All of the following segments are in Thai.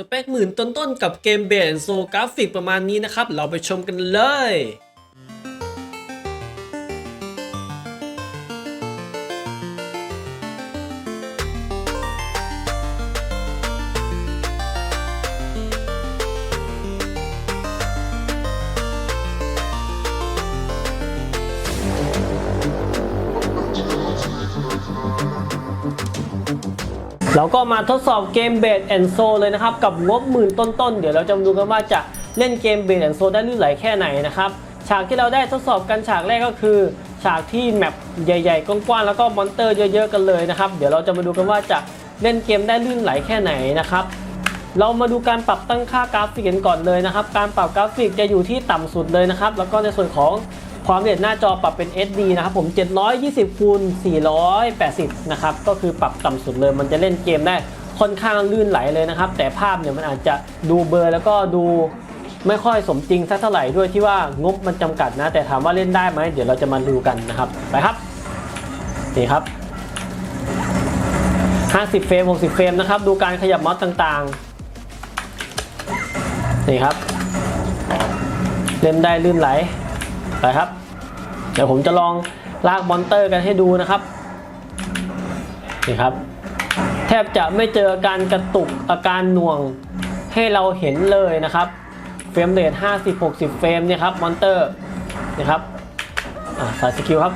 สเปคหมื่นต้นๆกับเกมเบนโซกราฟิกประมาณนี้นะครับ เราไปชมกันเลย ก็มาทดสอบเกมเบดแอนโซเลยนะครับ กับงบหมื่นต้นๆ เดี๋ยวเราจะมาดูกันว่าจะเล่นเกมเบดแอนโซได้ลื่นไหลแค่ไหนนะครับฉากที่เราได้ทดสอบกันฉากแรกก็คือ ฉากที่แมปใหญ่ๆ กว้างๆ แล้วก็มอนเตอร์เยอะๆ กันเลยนะครับ เดี๋ยวเราจะมาดูกันว่าจะเล่นเกมได้ลื่นไหลแค่ไหนนะครับ เรามาดูการปรับตั้งค่ากราฟิกกันก่อนเลยนะครับ การปรับกราฟิกจะอยู่ที่ต่ำสุดเลยนะครับ แล้วก็ในส่วนของ ความละเอียดหน้าจอปรับเป็น SD นะครับผม 720คูณ480 นะครับ ก็คือปรับต่ำสุดเลย มันจะเล่นเกมได้ค่อนข้างลื่นไหลเลยนะครับ แต่ภาพเนี่ยมันอาจจะดูเบลอแล้วก็ดูไม่ค่อยสมจริงสักเท่าไหร่ด้วยที่ว่างบมันจำกัดนะ แต่ถามว่าเล่นได้ไหมเดี๋ยวเราจะมาดูกันนะครับ ไปครับ นี่ครับ 50 เฟรม 60 เฟรมนะครับ ดูการขยับมาส์ต่างๆ นี่ครับ เล่นได้ลื่นไหล ไปครับ เดี๋ยวผมจะลองลากมอนเตอร์กันให้ดูนะครับนี่ครับ แทบจะไม่เจออาการกระตุกอาการหน่วงให้เราเห็นเลยนะครับ เฟรมเรท50 60 เฟรมเนี่ยครับมอนเตอร์นี่ครับอ่าสายสกิลครับ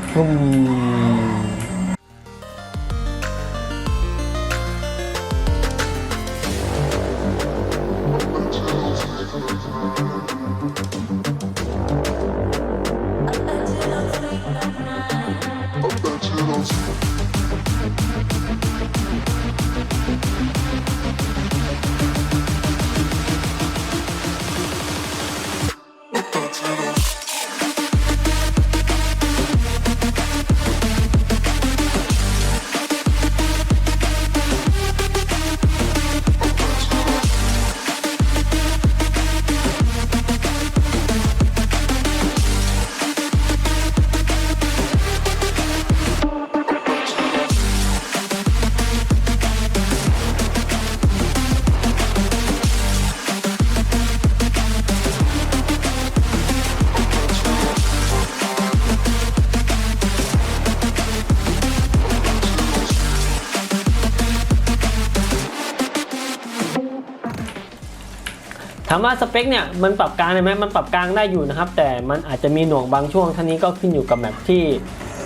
ถามว่าสเปคเนี่ยมันปรับกลางได้ไหมมันปรับกลางได้อยู่นะครับ แต่มันอาจจะมีหน่วงบางช่วงท่านี้ก็ขึ้นอยู่กับแมปที่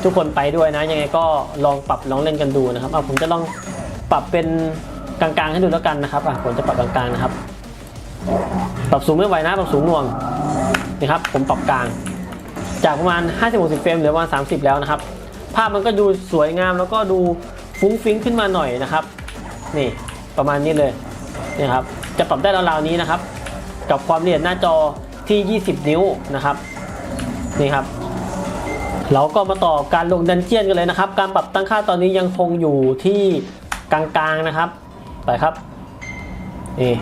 ทุกคนไปด้วยนะ ยังไงก็ลองปรับลองเล่นกันดูนะครับเอาผมจะลองปรับเป็นกลางๆให้ดูแล้วกันนะครับอะผมจะปรับกลางๆนะครับ ปรับสูงไม่ไหวนะปรับสูงหน่วงนี่ครับ ผมปรับกลาง จากประมาณ 50-60เฟรมเหลือประมาณ 30 แล้วนะครับ ภาพมันก็ดูสวยงามแล้วก็ดูฟุ้งฟิ้งขึ้นมาหน่อยนะครับ นี่ประมาณนี้เลยนี่ครับ จะปรับได้ราวๆนี้นะครับ กับความละเอียดหน้าจอที่ 20 นิ้วนะครับนี่ครับเราก็มาต่อการลงดันเจียนกันเลยนะครับ การปรับตั้งค่าตอนนี้ยังคงอยู่ที่กลางๆนะครับ ไปครับนี่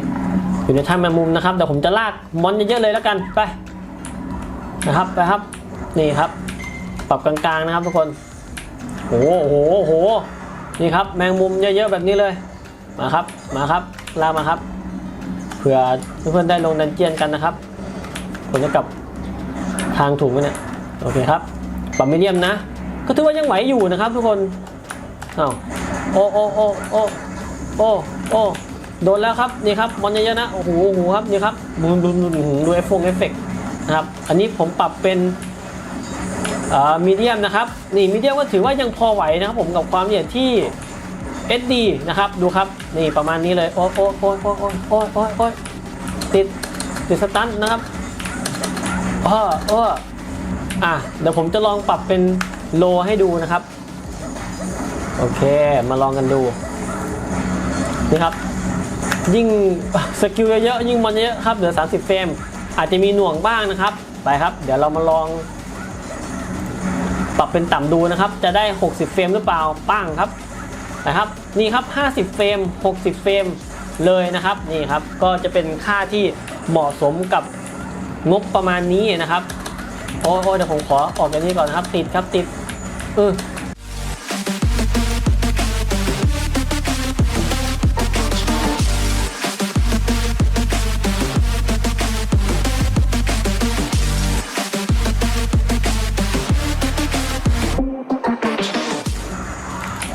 อยู่ในท่าแมงมุมนะครับเดี๋ยวผมจะลากมอนเยอะๆเลยแล้วกันไปนะครับไปครับนี่ครับ ปรับกลางๆนะครับทุกคนโอ้โหโหนี่ครับแมงมุมเยอะๆแบบนี้เลยมาครับมาครับลากมาครับ ผื่อเพื่อนๆได้ลงดันเจียนกันนะครับผมจะกลับทางถูกไหมเนี่ยโอเคครับปรับมีเดียมนะ ก็ถือว่ายังไหวอยู่นะครับทุกคนอ้าวโอ้โอ้โอ้โอ้โอ้โอ้โดนแล้วครับนี่ครับมอนเยอะๆนะโอ้โหโอ้โหครับนี่ครับดูดูดูดูดูเอฟเฟกเอฟเฟกนะครับอันนี้ผมปรับเป็นมีเดียมนะครับนี่มีเดียมก็ถือว่ายังพอไหวนะครับผมกับความละเอียดที่ SD นะครับ ดูครับ นี่ประมาณนี้เลย โอ้ยโอ้ยโอ้ยโอ้ยโอ้ยโอ้ยโอ้ติด ติดสตันนะครับโอ้โอ้อะเดี๋ยวผมจะลองปรับเป็นโลให้ดูนะครับ โอเค มาลองกันดู นี่ครับ ยิ่งสกิลเยอะยิ่งมันเยอะครับ เหลือ 30 เฟรม อาจจะมีหน่วงบ้างนะครับ ไปครับ เดี๋ยวเรามาลอง ปรับเป็นต่ำดูนะครับ จะได้ 60 เฟรมหรือเปล่า ปั้งครับ นะครับนี่ครับ 50 เฟรม 60 เฟรมเลยนะครับนี่ครับก็จะเป็นค่าที่เหมาะสมกับงบประมาณนี้นะครับโอ้โหเดี๋ยวผมขอออกจากนี้ก่อนนะครับ ติดครับติดเออ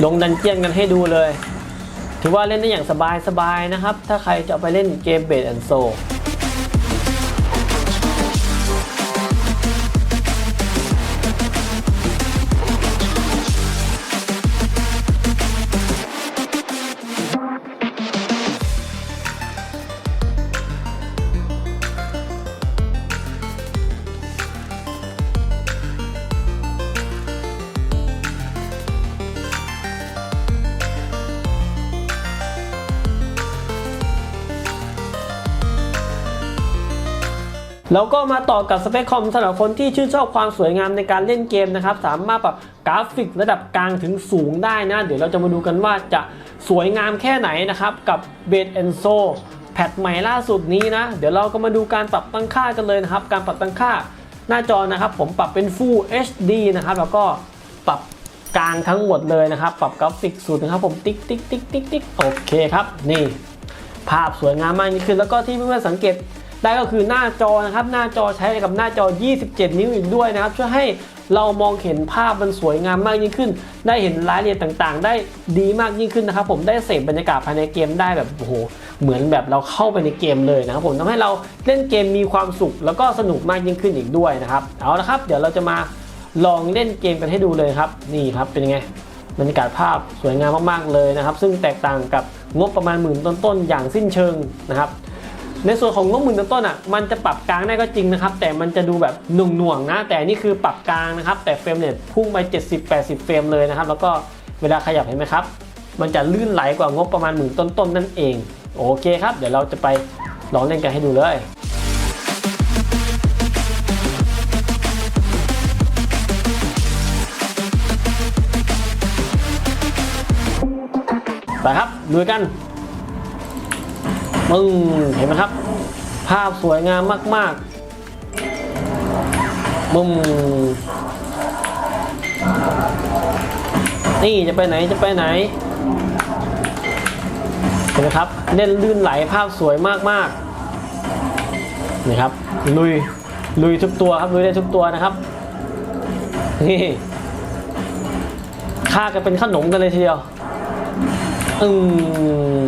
ลงดันเจียนกันให้ดูเลย ถือว่าเล่นได้อย่างสบายๆนะครับ ถ้าใครจะไปเล่นเกมเบดแอนโซ แล้วก็มาต่อกับสเปคคอมสำหรับคนที่ชื่นชอบความสวยงามในการเล่นเกมนะครับ สามารถปรับกราฟิกระดับกลางถึงสูงได้นะ เดี๋ยวเราจะมาดูกันว่าจะสวยงามแค่ไหนนะครับ กับ b e d e n s o แพทใหม่ล่าสุดนี้นะ เดี๋ยวเราก็มาดูการปรับตั้งค่ากันเลยนะครับ การปรับตั้งค่าหน้าจอนะครับ ผมปรับเป็น Full HD นะครับ แล้วก็ปรับกลางทั้งหมดเลยนะครับ ปรับกราฟิกสุดนะครับ ผมติ๊กติ๊กติ๊กติ๊กติ๊กโอเคครับ นี่ ภาพสวยงามมากยิ่งขึ้นแล้วก็ที่เพื่อนๆสังเกต ได้ก็คือหน้าจอนะครับ หน้าจอใช้กับหน้าจอ 27 นิ้วอีกด้วยนะครับ ช่วยให้เรามองเห็นภาพมันสวยงามมากยิ่งขึ้น ได้เห็นรายละเอียดต่างๆ ได้ดีมากยิ่งขึ้นนะครับ ผมได้เสพบรรยากาศภายในเกมได้แบบโอ้โหเหมือนแบบเราเข้าไปในเกมเลยนะครับผมทำให้เราเล่นเกมมีความสุข แล้วก็สนุกมากยิ่งขึ้นอีกด้วยนะครับเอาละครับ เดี๋ยวเราจะมาลองเล่นเกมกันให้ดูเลยครับนี่ครับเป็นยังไงบรรยากาศภาพสวยงามมากๆเลยนะครับ ซึ่งแตกต่างกับงบประมาณหมื่นต้นๆอย่างสิ้นเชิงนะครับ ในส่วนของงบหมื่นต้นๆอะมันจะปรับกลางได้ก็จริงนะครับ แต่มันจะดูแบบหน่วงๆนะ แต่นี่คือปรับกลางนะครับ แต่เฟรมเรทพุ่งไป 70-80 เฟรมเลยนะครับ แล้วก็เวลาขยับเห็นไหมครับ มันจะลื่นไหลกว่างบประมาณหมื่นต้นๆนั่นเอง โอเคครับ เดี๋ยวเราจะไปลองเล่นกันให้ดูเลยไปครับดูกัน มึงเห็นไหมครับ ภาพสวยงามมากๆมึงนี่จะไปไหนจะไปไหนเห็นไหมครับเล่นลื่นไหลภาพสวยมากๆนี่ครับลุยลุยทุกตัวครับลุยได้ทุกตัวนะครับนี่ฆ่ากันเป็นขนมกันเลยทีเดียวอืม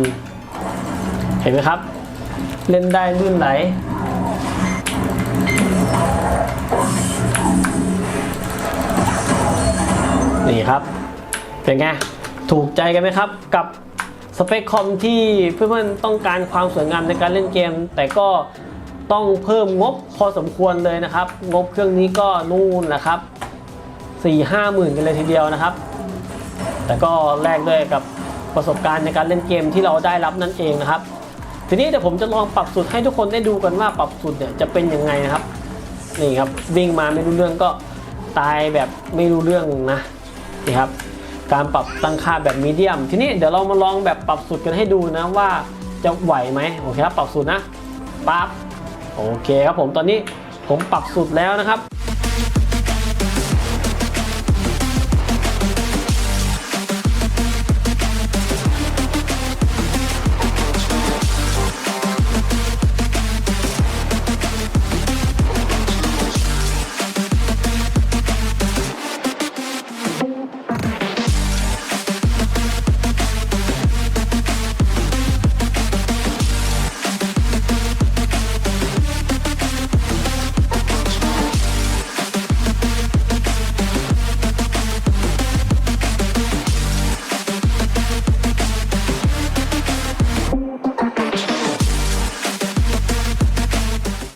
เห็นไหมครับ เล่นได้ลื่นไหล นี่ครับ เป็นไง ถูกใจกันไหมครับ กับสเปคคอมที่เพื่อนๆต้องการความสวยงามในการเล่นเกม แต่ก็ต้องเพิ่มงบพอสมควรเลยนะครับ งบเครื่องนี้ก็นู่นแหละครับ4 5หมื่นกันเลยทีเดียวนะครับ แต่ก็แลกด้วยกับประสบการณ์ในการเล่นเกมที่เราได้รับนั่นเองนะครับ ทีนี้เดี๋ยวผมจะลองปรับสูตรให้ทุกคนได้ดูกันว่าปรับสูตรเนี่ยจะเป็นยังไงนะครับนี่ครับวิ่งมาไม่รู้เรื่องก็ตายแบบไม่รู้เรื่องนะนี่ครับการปรับตั้งค่าแบบมีเดียม ทีนี้เดี๋ยวเรามาลองแบบปรับสูตรกันให้ดูนะว่าจะไหวไหมโอเคครับปรับสูตรนะปั๊บโอเคครับผมตอนนี้ผมปรับสูตรแล้วนะครับ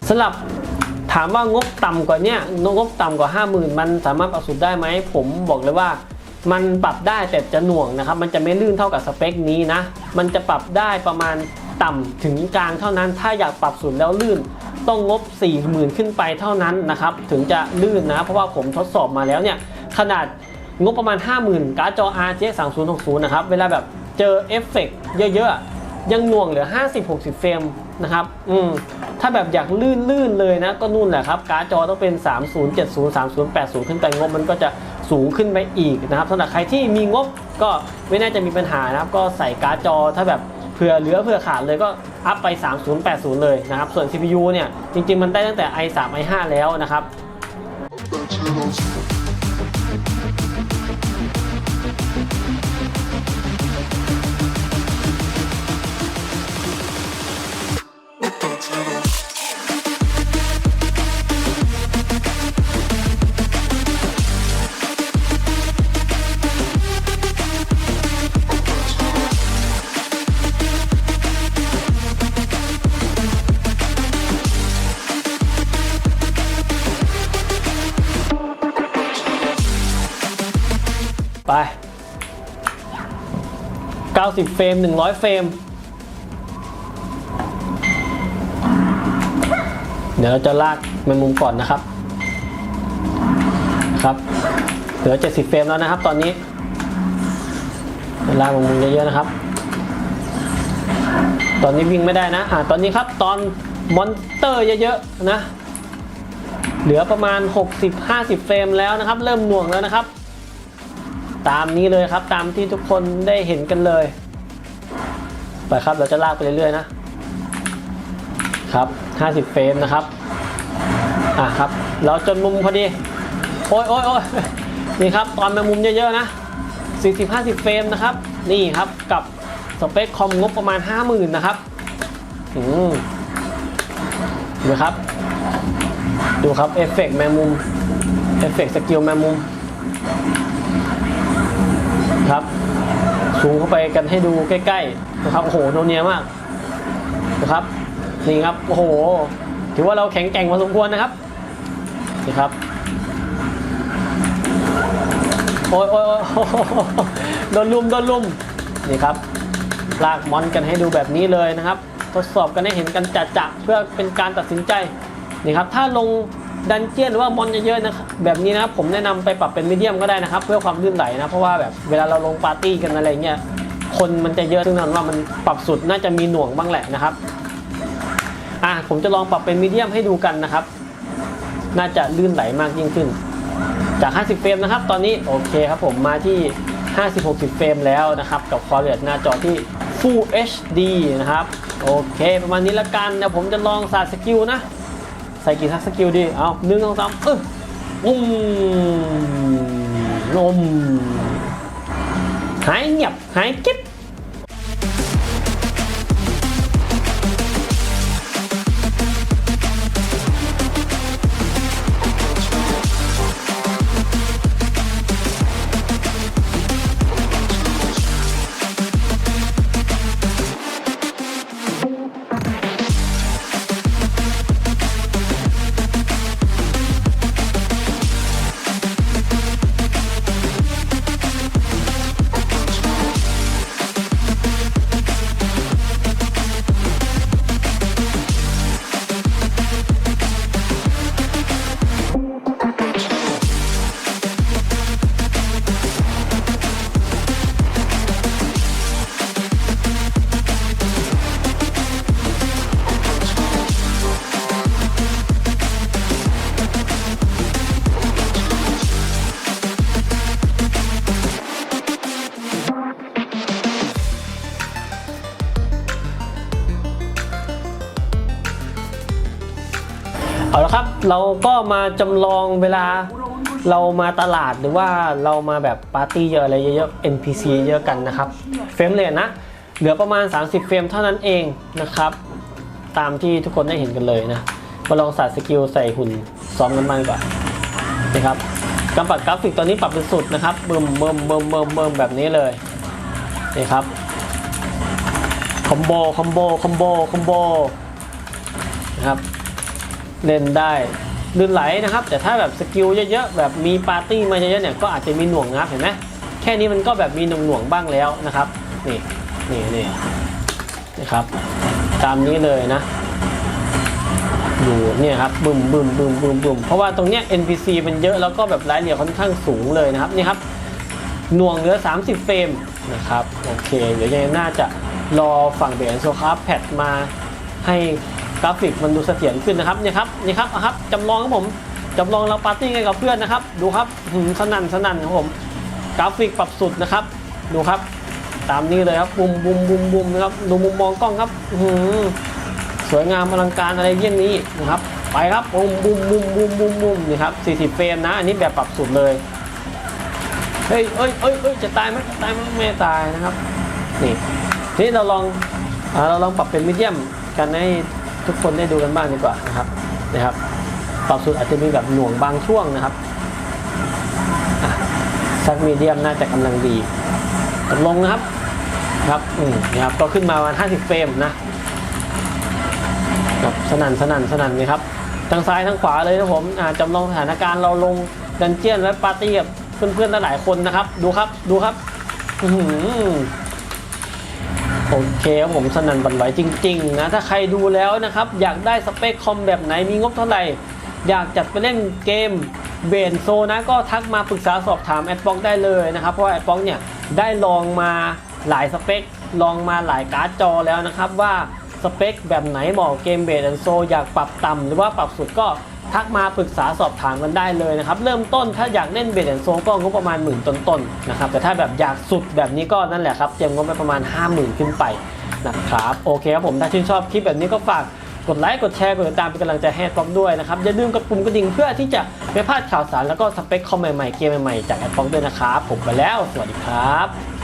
สำหรับถามว่างบต่ำกว่าเนี้ยงบต่ำกว่า 50,000 มันสามารถปรับสูตรได้ไหม ผมบอกเลยว่า มันปรับได้แต่จะหน่วงนะครับ มันจะไม่ลื่นเท่ากับสเปคนี้นะ มันจะปรับได้ประมาณต่ำถึงกลางเท่านั้น ถ้าอยากปรับสูตรแล้วลื่น ต้องงบ 40,000 ขึ้นไปเท่านั้นนะครับ ถึงจะลื่นนะ เพราะว่าผมทดสอบมาแล้วเนี่ย ขนาดงบประมาณ 50,000 การ์ดจอ RTX 3060 นะครับ เวลาแบบเจอเอฟเฟกต์เยอะๆ ยังหน่วงเหลือ 50-60 เฟรม นะครับอืมถ้าแบบอยากลื่นๆเลยนะ ก็นู่นแหละครับ การ์ดจอต้องเป็น 3070 3080 ขึ้นไปงบมันก็จะสูงขึ้นไปอีกนะครับสำหรับใครที่มีงบก็ไม่น่าจะมีปัญหานะครับ ก็ใส่การ์ดจอถ้าแบบเผื่อเหลือเผื่อขาดเลยก็อัพไป 3080 เลยนะครับ ส่วน CPU เนี่ย จริง ๆ มันได้ตั้งแต่ i3 i5 แล้วนะครับ 90 เฟรม 100 เฟรม เดี๋ยวเราจะลากแมงมุมก่อนนะครับ ครับเหลือ 70 เฟรมแล้วนะครับ ตอนนี้ลากแมงมุมเยอะๆนะครับ ตอนนี้วิ่งไม่ได้นะอ่าตอนนี้ครับตอนมอนเตอร์เยอะๆนะ เหลือประมาณ 60-50 เฟรมแล้วนะครับ เริ่มหน่วงแล้วนะครับตามนี้เลยครับตามที่ทุกคนได้เห็นกันเลย ไปครับเราจะลากไปเรื่อยๆนะครับ50เฟรมนะครับอะครับเราจนมุมพอดีโอ้ยโอ้ยโอ้ยนี่ครับตอนมามุมเยอะๆนะ40-50 เฟรมนะครับ นี่ครับกับสเปคคอมงบประมาณ 50,000 นะครับอืมดูครับ ดูครับเอฟเฟกต์แมงมุมเอฟเฟกต์สกิลแมงมุมครับสูงเข้าไปกันให้ดูใกล้ๆ นะครับโอ้โหโนเนียมากนะครับนี่ครับโอ้โห ถือว่าเราแข็งแกร่งพอสมควรนะครับนี่ครับโอ้ยโอ้ยโดนลุมโดนลุมนี่ครับลากมอนกันให้ดูแบบนี้เลยนะครับ ทดสอบกันให้เห็นกันจัดๆเพื่อเป็นการตัดสินใจนี่ครับถ้าลงดันเจียนหรือว่ามอนเยอะๆนะบแบบนี้นะครับผมแนะนำไปปรับเป็นมีเดียมก็ได้นะครับ เพื่อความลื่นไหลนะเพราะว่าแบบเวลาเราลงปาร์ตี้กันอะไรเงี้ย คนมันจะเยอะซึ่งนั้นว่ามันปรับสุดน่าจะมีหน่วงบ้างแหละนะครับอะผมจะลองปรับเป็นมีเดียมให้ดูกันนะครับ น่าจะลื่นไหลมากยิ่งขึ้น จาก 50 เฟรมนะครับ ตอนนี้โอเคครับผมมาที่ 50-60 เฟรมแล้วนะครับ กับความละเอียดหน้าจอที่ Full HD นะครับ โอเค ประมาณนี้ละกันเดี๋ยวผมจะลองสาดสกิลนะ ใส่กี่ทักสกิลดี เอาหนึ่งสองสามเอออุ้มนมหายเงียบ หายกิ๊บเอาละครับ เราก็มาจำลองเวลาเรามาตลาดหรือว่าเรามาแบบปาร์ตี้เยอะอะไรเยอะๆ NPC เยอะกันนะครับ เฟรมเรทนะเหลือประมาณ 30 เฟรมเท่านั้นเองนะครับ ตามที่ทุกคนได้เห็นกันเลยนะมาลองใส่สกิลใส่หุ่นซ้อมกันบ้างดีกว่านะครับการปรับกราฟิกตอนนี้ปรับเป็นสุดนะครับเบิ่มเบิ่มเบิ่มเบิ่มเบิ่มแบบนี้เลยนี่ครับคอมโบคอมโบคอมโบคอมโบนะครับ เล่นได้ลื่นไหลนะครับ แต่ถ้าแบบสกิลเยอะๆแบบมีปาร์ตี้มาเยอะๆเนี่ยก็อาจจะมีหน่วงงับเห็นไหมแค่นี้มันก็แบบมีหน่วงๆบ้างแล้วนะครับนี่นี่นี่นะครับ ตามนี้เลยนะดูเนี่ยครับบึมบึมบึมบึมบึมเพราะว่าตรงเนี้ย NPC มันเยอะแล้วก็แบบรายละเอียดค่อนข้างสูงเลยนะครับนี่ครับหน่วงเหลือ 30 เฟรมนะครับโอเค เดี๋ยวยังน่าจะรอฝั่งเบนโซคาแพดมาให้ กราฟิกมันดูเสถียรขึ้นนะครับเนี่ยครับนี่ครับอะครับจำลองครับผมจำลองเราปาร์ตี้กันกับเพื่อนนะครับ ดูครับหืมสนั่นสนั่นครับผมกราฟิกปรับสุดนะครับ ดูครับ ตามนี้เลยครับบุมบุมบุมบุมนะครับดูมุมมองกล้องครับหืมสวยงามอลังการอะไรเยี่ยงนี้นะครับ ไปครับบุมบุมบุมบุมบุมบุมนี่ครับ40เฟรมนะ อันนี้แบบปรับสุดเลยเฮ้ยเอ้ยเอ้ยเอ้ยจะตายไหมตายไหมไม่ตายนะครับนี่ทีนี้เราลองอเราลองปรับเป็นมีเดียมกันให้ ทุกคนได้ดูกันบ้างดีกว่านะครับนะครับปรับสูตรอาจจะมีแบบหน่วงบางช่วงนะครับอะสักมีเดียมน่าจะกำลังดีกดลงนะครับครับอืมนะครับก็ขึ้นมาประมาณ50 เฟรมนะครับสนั่นสนั่นสนั่นนี่ครับทางซ้ายทางขวาเลยนะผมอ่าจำลองสถานการณ์เราลงดันเจียนและปาร์ตี้กับเพื่อนๆหลายๆคนนะครับ ดูครับดูครับ อื โอเคครับผมสนั่นบันไหวจริง ๆ นะ ถ้าใครดูแล้วนะครับ อยากได้สเปคคอมแบบไหนมีงบเท่าไหร่ อยากจัดไปเล่นเกมเบนโซนะก็ทักมาปรึกษาสอบถามแอดบ็อกได้เลยนะครับ เพราะแอดบ็อกเนี่ยได้ลองมาหลายสเปค ลองมาหลายการ์ดจอแล้วนะครับว่าสเปคแบบไหนเหมาะเกมเบนโซอยากปรับต่ำหรือว่าปรับสุดก็ ทักมาปรึกษาสอบถามกันได้เลยนะครับ เริ่มต้นถ้าอยากเล่นเบนโซก็งบประมาณหมื่นต้นๆนะครับ แต่ถ้าแบบอยากสุดแบบนี้ก็นั่นแหละครับเตรียมงบไปประมาณ 50,000 ขึ้นไปนะครับ โอเคครับผม ถ้าชื่นชอบคลิปแบบนี้ก็ฝากกดไลค์ กดแชร์ กดติดตามเป็นกำลังใจให้ป๊อกด้วยนะครับ อย่าลืมกดปุ่มกระดิ่งเพื่อที่จะไม่พลาดข่าวสารแล้วก็สเปคคอมใหม่ๆ เกมใหม่ๆ จากแอดป๊อกด้วยนะครับ ผมไปแล้ว สวัสดีครับ